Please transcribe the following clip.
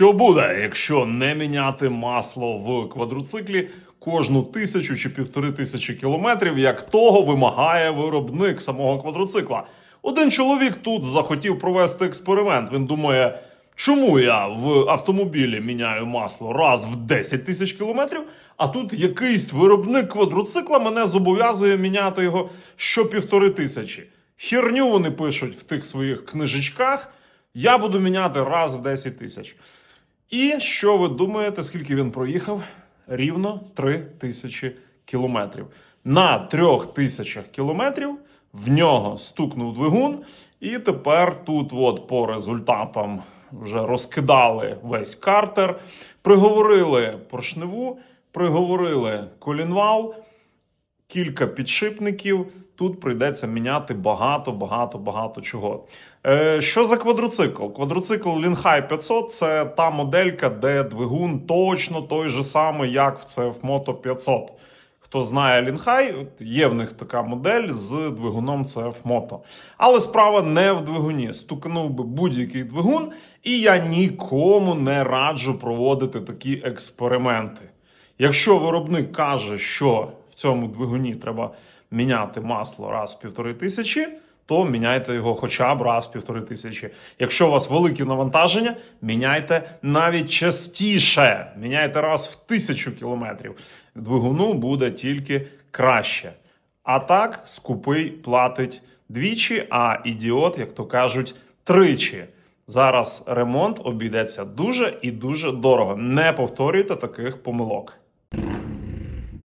Що буде, якщо не міняти масло в квадроциклі кожну тисячу чи півтори тисячі кілометрів, як того вимагає виробник самого квадроцикла? Один чоловік тут захотів провести експеримент. Він думає, чому я в автомобілі міняю масло раз в 10 тисяч кілометрів, а тут якийсь виробник квадроцикла мене зобов'язує міняти його що півтори тисячі. Херню вони пишуть в тих своїх книжечках. Я буду міняти раз в 10 тисяч. І що ви думаєте, скільки він проїхав? Рівно 3 тисячі кілометрів. На трьох тисячах кілометрів в нього стукнув двигун, і тепер тут, от по результатам, вже розкидали весь картер, приговорили поршневу, приговорили колінвал, кілька підшипників. Тут прийдеться міняти багато, багато, багато чого. Е, що за квадроцикл? Квадроцикл Linhai 500 це та моделька, де двигун точно той же самий, як в CF Moto 500. Хто знає от є в них така модель з двигуном CF Moto. Але справа не в двигуні. Стукнув би будь-який двигун, і я нікому не раджу проводити такі експерименти. Якщо виробник каже, що цьому двигуні треба міняти масло раз в півтори тисячі, то міняйте його хоча б раз в півтори тисячі. Якщо у вас великі навантаження, міняйте навіть частіше. Міняйте раз в тисячу кілометрів. Двигуну буде тільки краще. А так, скупий платить двічі, а ідіот, як то кажуть, тричі. Зараз ремонт обійдеться дуже і дуже дорого. Не повторюйте таких помилок.